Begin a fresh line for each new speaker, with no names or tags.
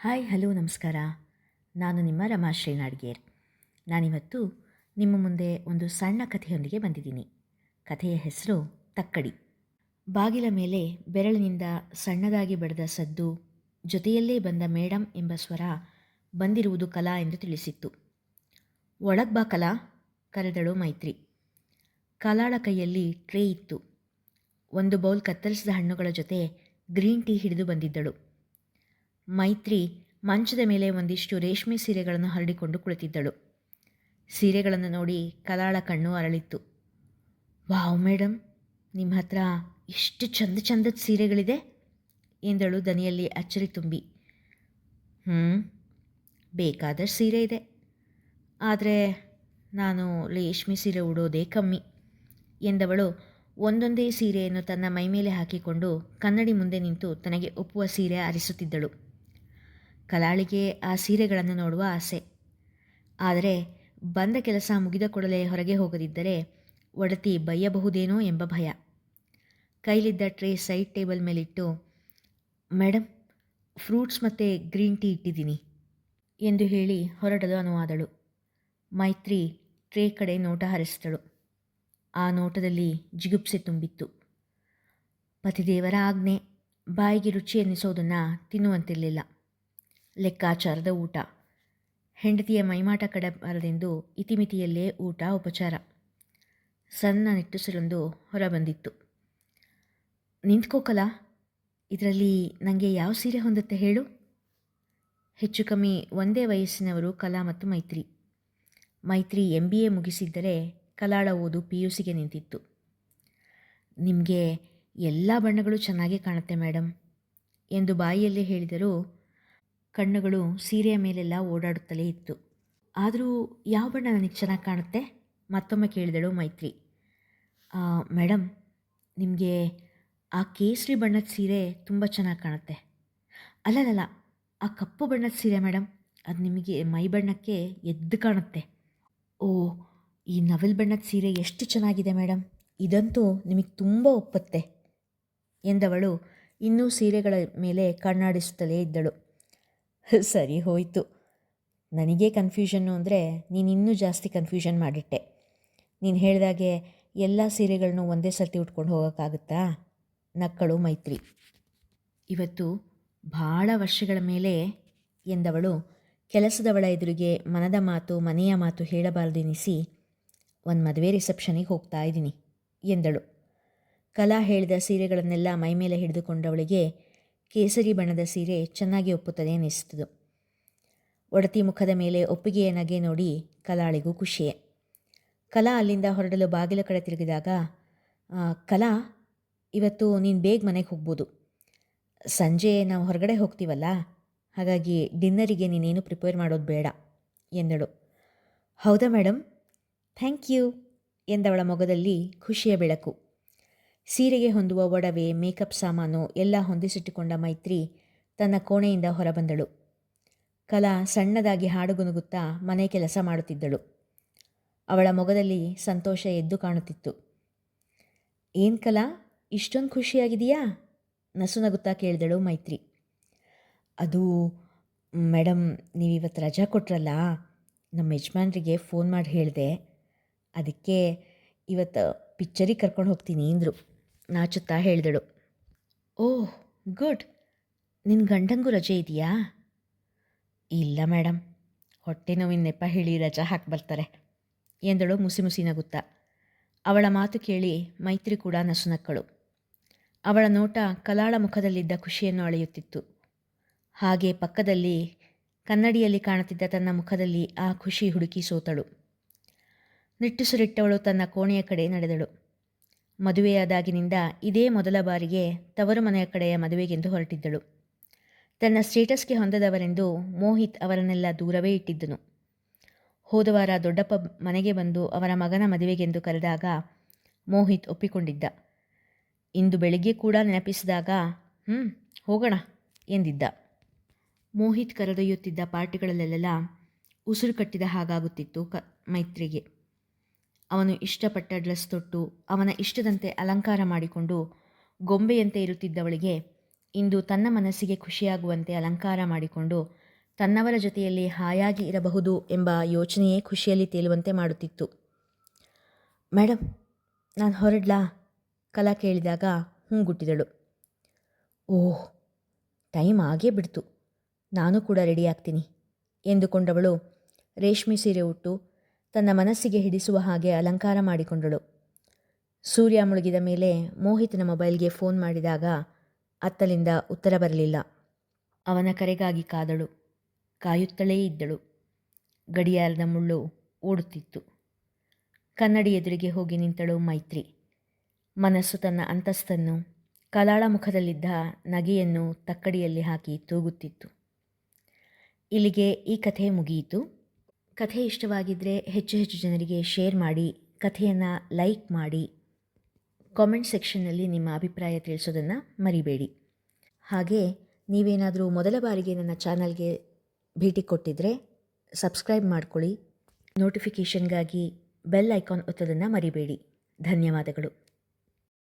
Hi, hello, ನಮಸ್ಕಾರ. ನಾನು ನಿಮ್ಮ ರಮಾಶ್ರೀ ನಾಡ್ಗೇರ್ ನಾನಿವತ್ತು ನಿಮ್ಮ ಮುಂದೆ ಒಂದು ಸಣ್ಣ ಕಥೆಯೊಂದಿಗೆ ಬಂದಿದ್ದೀನಿ. ಕಥೆಯ ಹೆಸರು ತಕ್ಕಡಿ. ಬಾಗಿಲ ಮೇಲೆ ಬೆರಳಿನಿಂದ ಸಣ್ಣದಾಗಿ ಬಡದ ಸದ್ದು, ಜೊತೆಯಲ್ಲೇ ಬಂದ ಮೇಡಮ್ ಎಂಬ ಸ್ವರ ಬಂದಿರುವುದು ಕಲಾ ಎಂದು ತಿಳಿಸಿತ್ತು. ಒಳಗ್ ಬಾ ಕಲಾ, ಕರೆದಳು ಮೈತ್ರಿ. ಕಲಾಳ ಕೈಯಲ್ಲಿ ಟ್ರೇ ಇತ್ತು. ಒಂದು ಬೌಲ್ ಕತ್ತರಿಸಿದ ಹಣ್ಣುಗಳ ಜೊತೆ ಗ್ರೀನ್ ಟೀ ಹಿಡಿದು ಬಂದಿದ್ದಳು. ಮೈತ್ರಿ ಮಂಚದ ಮೇಲೆ ಒಂದಿಷ್ಟು ರೇಷ್ಮೆ ಸೀರೆಗಳನ್ನು ಹರಡಿಕೊಂಡು ಕುಳಿತಿದ್ದಳು. ಸೀರೆಗಳನ್ನು ನೋಡಿ ಕಲಾಳ ಕಣ್ಣು ಅರಳಿತ್ತು. ವಾವ್ ಮೇಡಮ್ ನಿಮ್ಮ ಹತ್ರ ಎಷ್ಟು ಚಂದ ಚಂದದ ಸೀರೆಗಳಿದೆ? ಎಂದಳು ದನಿಯಲ್ಲಿ ಅಚ್ಚರಿ ತುಂಬಿ. ಹ್ಞೂ ಬೇಕಾದಷ್ಟು ಸೀರೆ ಇದೆ. ಆದರೆ ನಾನು ರೇಷ್ಮೆ ಸೀರೆ ಉಡೋದೇ ಕಮ್ಮಿ, ಎಂದವಳು ಒಂದೊಂದೇ ಸೀರೆಯನ್ನು ತನ್ನ ಮೈಮೇಲೆ ಹಾಕಿಕೊಂಡು ಕನ್ನಡಿ ಮುಂದೆ ನಿಂತು ತನಗೆ ಒಪ್ಪುವ ಸೀರೆ ಆರಿಸುತ್ತಿದ್ದಳು. ಕಲಾಳಿಗೆ ಆ ಸೀರೆಗಳನ್ನು ನೋಡುವ ಆಸೆ. ಆದರೆ ಬಂದ ಕೆಲಸ ಮುಗಿದ ಕೂಡಲೇ ಹೊರಗೆ ಹೋಗದಿದ್ದರೆ ಒಡತಿ ಬೈಯಬಹುದೇನೋ ಎಂಬ ಭಯ. ಕೈಲಿದ್ದ ಟ್ರೇ ಸೈಡ್ ಟೇಬಲ್ ಮೇಲಿಟ್ಟು ಮೇಡಮ್ ಫ್ರೂಟ್ಸ್ ಮತ್ತು ಗ್ರೀನ್ ಟೀ ಇಟ್ಟಿದ್ದೀನಿ ಎಂದು ಹೇಳಿ ಹೊರಡಲು ಅನುವಾದಳು. ಮೈತ್ರಿ ಟ್ರೇ ಕಡೆ ನೋಟ ಹರಿಸಿದಳು. ಆ ನೋಟದಲ್ಲಿ ಜಿಗುಪ್ಸೆ ತುಂಬಿತ್ತು. ಪತಿದೇವರ ಆಜ್ಞೆ. ಬಾಯಿಗೆ ರುಚಿ ಎನ್ನಿಸೋದನ್ನು ತಿನ್ನುವಂತಿರಲಿಲ್ಲ. ಲೆಕ್ಕಾಚಾರದ ಊಟ. ಹೆಂಡತಿಯ ಮೈಮಾಟ ಕಡೆ ಬರದೆಂದು ಇತಿಮಿತಿಯಲ್ಲೇ ಊಟ ಉಪಚಾರ. ಸಣ್ಣ ನಿಟ್ಟುಸಿರೊಂದು ಹೊರಬಂದಿತ್ತು. ನಿಂತ್ಕೋಕಲ ಇದರಲ್ಲಿ ನನಗೆ ಯಾವ ಸೀರೆ ಹೊಂದುತ್ತೆ ಹೇಳು? ಹೆಚ್ಚು ಕಮ್ಮಿ ಒಂದೇ ವಯಸ್ಸಿನವರು ಕಲಾ ಮತ್ತು Maitri. Maitri M B A ಮುಗಿಸಿದ್ದರೆ ಕಲಾಳ ಓದು ಪಿ ಯು ಸಿಗೆ ನಿಂತಿತ್ತು. ನಿಮಗೆ ಎಲ್ಲ ಬಣ್ಣಗಳು ಚೆನ್ನಾಗಿ ಕಾಣುತ್ತೆ ಮೇಡಮ್ ಎಂದು ಬಾಯಿಯಲ್ಲಿ ಹೇಳಿದರೂ ಕಣ್ಣುಗಳು ಸೀರೆಯ ಮೇಲೆಲ್ಲ ಓಡಾಡುತ್ತಲೇ ಇತ್ತು. ಆದರೂ ಯಾವ ಬಣ್ಣ ನನಗೆ ಚೆನ್ನಾಗಿ ಕಾಣುತ್ತೆ? ಮತ್ತೊಮ್ಮೆ ಕೇಳಿದಳು ಮೈತ್ರಿ. "ಆ, ಮೇಡಮ್ ನಿಮಗೆ ಆ ಕೇಸರಿ ಬಣ್ಣದ ಸೀರೆ ತುಂಬ ಚೆನ್ನಾಗಿ ಕಾಣುತ್ತೆ. ಅಲ್ಲಲ್ಲ ಆ ಕಪ್ಪು ಬಣ್ಣದ ಸೀರೆ ಮೇಡಮ್ ಅದು ನಿಮಗೆ ಮೈ ಬಣ್ಣಕ್ಕೆ ಎದ್ದು ಕಾಣುತ್ತೆ. ಓ ಈ ನವಿಲ್ ಬಣ್ಣದ ಸೀರೆ ಎಷ್ಟು ಚೆನ್ನಾಗಿದೆ ಮೇಡಮ್ ಇದಂತೂ ನಿಮಗೆ ತುಂಬ ಒಪ್ಪುತ್ತೆ. ಎಂದವಳು ಇನ್ನೂ ಸೀರೆಗಳ ಮೇಲೆ ಕಣ್ಣಾಡಿಸುತ್ತಲೇ ಇದ್ದಳು. ಸರಿ ಹೋಯಿತು. ನನಗೆ ಕನ್ಫ್ಯೂಷನ್ನು ಅಂದರೆ ನೀನು ಇನ್ನೂ ಜಾಸ್ತಿ ಕನ್ಫ್ಯೂಷನ್ ಮಾಡಿಟ್ಟೆ. ನೀನು ಹೇಳಿದಾಗೆ ಎಲ್ಲ ಸೀರೆಗಳನ್ನು ಒಂದೇ ಸರ್ತಿ ಉಟ್ಕೊಂಡು ಹೋಗೋಕ್ಕಾಗುತ್ತಾ? ನಕ್ಕಳು ಮೈತ್ರಿ. ಇವತ್ತು ಭಾಳ ವರ್ಷಗಳ ಮೇಲೆ ಎಂದವಳು ಕೆಲಸದವಳ ಎದುರಿಗೆ ಮನದ ಮಾತು, ಮನೆಯ ಮಾತು ಹೇಳಬಾರ್ದೆನಿಸಿ ಒಂದು ಮದುವೆ ರಿಸೆಪ್ಷನಿಗೆ ಹೋಗ್ತಾ ಇದ್ದೀನಿ ಎಂದಳು. ಕಲಾ ಹೇಳಿದ ಸೀರೆಗಳನ್ನೆಲ್ಲ ಮೈಮೇಲೆ ಹಿಡಿದುಕೊಂಡವಳಿಗೆ ಕೇಸರಿ ಬಣ್ಣದ ಸೀರೆ ಚೆನ್ನಾಗಿ ಒಪ್ಪುತ್ತದೆ ಅನ್ನಿಸ್ತದು ಒಡತಿ ಮುಖದ ಮೇಲೆ ಒಪ್ಪಿಗೆಯ ನಗೆ ನೋಡಿ ಕಲಾಳಿಗೂ ಖುಷಿಯೇ. ಕಲಾ ಅಲ್ಲಿಂದ ಹೊರಡಲು ಬಾಗಿಲ ಕಡೆ ತಿರುಗಿದಾಗ "ಆ, ಕಲಾ ಇವತ್ತು ನೀನು ಬೇಗ ಮನೆಗೆ ಹೋಗ್ಬೋದು. ಸಂಜೆ ನಾವು ಹೊರಗಡೆ ಹೋಗ್ತೀವಲ್ಲ ಹಾಗಾಗಿ ಡಿನ್ನರಿಗೆ ನೀನೇನು ಪ್ರಿಪೇರ್ ಮಾಡೋದು ಬೇಡ ಎಂದಳು. ಹೌದಾ ಮೇಡಮ್ ಥ್ಯಾಂಕ್ ಯು ಎಂದವಳ ಮೊಗದಲ್ಲಿ ಖುಷಿಯ ಬೆಳಕು. ಸೀರೆಗೆ ಹೊಂದುವ ಒಡವೆ, ಮೇಕಪ್ ಸಾಮಾನು ಎಲ್ಲ ಹೊಂದಿಸಿಟ್ಟುಕೊಂಡ ಮೈತ್ರಿ ತನ್ನ ಕೋಣೆಯಿಂದ ಹೊರಬಂದಳು. ಕಲಾ ಸಣ್ಣದಾಗಿ ಹಾಡುಗುನುಗುತ್ತಾ ಮನೆ ಕೆಲಸ ಮಾಡುತ್ತಿದ್ದಳು. ಅವಳ ಮೊಗದಲ್ಲಿ ಸಂತೋಷ ಎದ್ದು ಕಾಣುತ್ತಿತ್ತು. ಏನು ಕಲಾ, ಇಷ್ಟೊಂದು ಖುಷಿಯಾಗಿದೆಯಾ? ನಸುನಗುತ್ತಾ ಕೇಳಿದಳು ಮೈತ್ರಿ. ಅದು ಮೇಡಮ್ ನೀವಿವತ್ತು ರಜಾ ಕೊಟ್ರಲ್ಲ, ನಮ್ಮ ಯಜಮಾನ್ರಿಗೆ ಫೋನ್ ಮಾಡಿ ಹೇಳಿದೆ, ಅದಕ್ಕೆ ಇವತ್ತು ಪಿಕ್ಚರಿಗೆ ಕರ್ಕೊಂಡು ಹೋಗ್ತೀನಿ, ಅಂದರು. ನಾಚುತ್ತಾ ಹೇಳಿದಳು. Oh, good. ನಿನ್ನ ಗಂಡಂಗೂ ರಜೆ ಇದೆಯಾ? ಇಲ್ಲ ಮೇಡಮ್ ಹೊಟ್ಟೆ ನೋವಿನ ನೆಪ ಹೇಳಿ ರಜಾ ಹಾಕಿ ಬರ್ತಾರೆ ಎಂದಳು ಮುಸಿ ಮುಸಿ ನಗುತ್ತಾ. ಅವಳ ಮಾತು ಕೇಳಿ ಮೈತ್ರಿ ಕೂಡ ನಸುನಕ್ಕಳು ಅವಳ ನೋಟ ಕಲಾಳ ಮುಖದಲ್ಲಿದ್ದ ಖುಷಿಯನ್ನು ಅಳೆಯುತ್ತಿತ್ತು. ಹಾಗೆ ಪಕ್ಕದಲ್ಲಿ ಕನ್ನಡಿಯಲ್ಲಿ ಕಾಣುತ್ತಿದ್ದ ತನ್ನ ಮುಖದಲ್ಲಿ ಆ ಖುಷಿ ಹುಡುಕಿ ಸೋತಳು. ನಿಟ್ಟುಸಿರಿಟ್ಟವಳು ತನ್ನ ಕೋಣೆಯ ಕಡೆ ನಡೆದಳು. ಮದುವೆಯಾದಾಗಿನಿಂದ ಇದೇ ಮೊದಲ ಬಾರಿಗೆ ತವರು ಮನೆಯ ಕಡೆಯ ಮದುವೆಗೆಂದು ಹೊರಟಿದ್ದಳು. ತನ್ನ ಸ್ಟೇಟಸ್ಗೆ ಹೊಂದದವರೆಂದು ಮೋಹಿತ್ ಅವರನ್ನೆಲ್ಲ ದೂರವೇ ಇಟ್ಟಿದ್ದನು. ಹೋದವಾರ ದೊಡ್ಡಪ್ಪ ಮನೆಗೆ ಬಂದು ಅವರ ಮಗನ ಮದುವೆಗೆಂದು ಕರೆದಾಗ ಮೋಹಿತ್ ಒಪ್ಪಿಕೊಂಡಿದ್ದ. ಇಂದು ಬೆಳಿಗ್ಗೆ ಕೂಡ ನೆನಪಿಸಿದಾಗ ಹ್ಞೂ ಹೋಗೋಣ, ಎಂದಿದ್ದ. ಮೋಹಿತ್ ಕರೆದೊಯ್ಯುತ್ತಿದ್ದ ಪಾರ್ಟಿಗಳಲ್ಲೆಲ್ಲ ಉಸಿರು ಕಟ್ಟಿದ ಹಾಗಾಗುತ್ತಿತ್ತು ಕ, ಮೈತ್ರಿಗೆ. ಅವನು ಇಷ್ಟಪಟ್ಟ ಡ್ರೆಸ್ ತೊಟ್ಟು ಅವನ ಇಷ್ಟದಂತೆ ಅಲಂಕಾರ ಮಾಡಿಕೊಂಡು ಗೊಂಬೆಯಂತೆ ಇರುತ್ತಿದ್ದವಳಿಗೆ ಇಂದು ತನ್ನ ಮನಸ್ಸಿಗೆ ಖುಷಿಯಾಗುವಂತೆ ಅಲಂಕಾರ ಮಾಡಿಕೊಂಡು ತನ್ನವರ ಜೊತೆಯಲ್ಲಿ ಹಾಯಾಗಿ ಇರಬಹುದು ಎಂಬ ಯೋಚನೆಯೇ ಖುಷಿಯಲ್ಲಿ ತೇಲುವಂತೆ ಮಾಡುತ್ತಿತ್ತು. ಮೇಡಮ್ ನಾನು ಹೊರಡ್ಲಾ? ಕಲಾ ಕೇಳಿದಾಗ ಹೂಂಗುಟ್ಟಿದಳು. ಓಹ್, ಟೈಮ್ ಆಗೇ ಬಿಡ್ತು. ನಾನು ಕೂಡ ರೆಡಿ ಆಗ್ತೀನಿ, ಎಂದುಕೊಂಡವಳು ರೇಷ್ಮೆ ಸೀರೆ ಉಟ್ಟು ತನ್ನ ಮನಸ್ಸಿಗೆ ಹಿಡಿಸುವ ಹಾಗೆ ಅಲಂಕಾರ ಮಾಡಿಕೊಂಡಳು. ಸೂರ್ಯ ಮುಳುಗಿದ ಮೇಲೆ ಮೋಹಿತನ ಮೊಬೈಲ್ಗೆ ಫೋನ್ ಮಾಡಿದಾಗ ಅತ್ತಲಿಂದ ಉತ್ತರ ಬರಲಿಲ್ಲ. ಅವನ ಕರೆಗಾಗಿ ಕಾದಳು. ಕಾಯುತ್ತಲೇ ಇದ್ದಳು. ಗಡಿಯಾರದ ಮುಳ್ಳು ಓಡುತ್ತಿತ್ತು. ಕನ್ನಡಿ ಎದುರಿಗೆ ಹೋಗಿ ನಿಂತಳು ಮೈತ್ರಿ. ಮನಸ್ಸು ತನ್ನ ಅಂತಸ್ತನ್ನು ಕಲಾಳ ಮುಖದಲ್ಲಿದ್ದ ನಗೆಯನ್ನು ತಕ್ಕಡಿಯಲ್ಲಿ ಹಾಕಿ ತೂಗುತ್ತಿತ್ತು. ಇಲ್ಲಿಗೆ ಈ ಕಥೆ ಮುಗಿಯಿತು. ಕಥೆ ಇಷ್ಟವಾಗಿದ್ದರೆ ಹೆಚ್ಚು ಹೆಚ್ಚು ಜನರಿಗೆ ಶೇರ್ ಮಾಡಿ, ಕಥೆಯನ್ನು ಲೈಕ್ ಮಾಡಿ ಕಾಮೆಂಟ್ ಸೆಕ್ಷನ್ನಲ್ಲಿ ನಿಮ್ಮ ಅಭಿಪ್ರಾಯ ತಿಳಿಸೋದನ್ನು ಮರಿಬೇಡಿ. ಹಾಗೆ ನೀವೇನಾದರೂ ಮೊದಲ ಬಾರಿಗೆ ನನ್ನ ಚಾನಲ್ಗೆ ಭೇಟಿ ಕೊಟ್ಟಿದ್ದರೆ ಸಬ್ಸ್ಕ್ರೈಬ್ ಮಾಡ್ಕೊಳ್ಳಿ. ನೋಟಿಫಿಕೇಷನ್ಗಾಗಿ ಬೆಲ್ ಐಕಾನ್ ಒತ್ತೋದನ್ನು ಮರಿಬೇಡಿ. ಧನ್ಯವಾದಗಳು.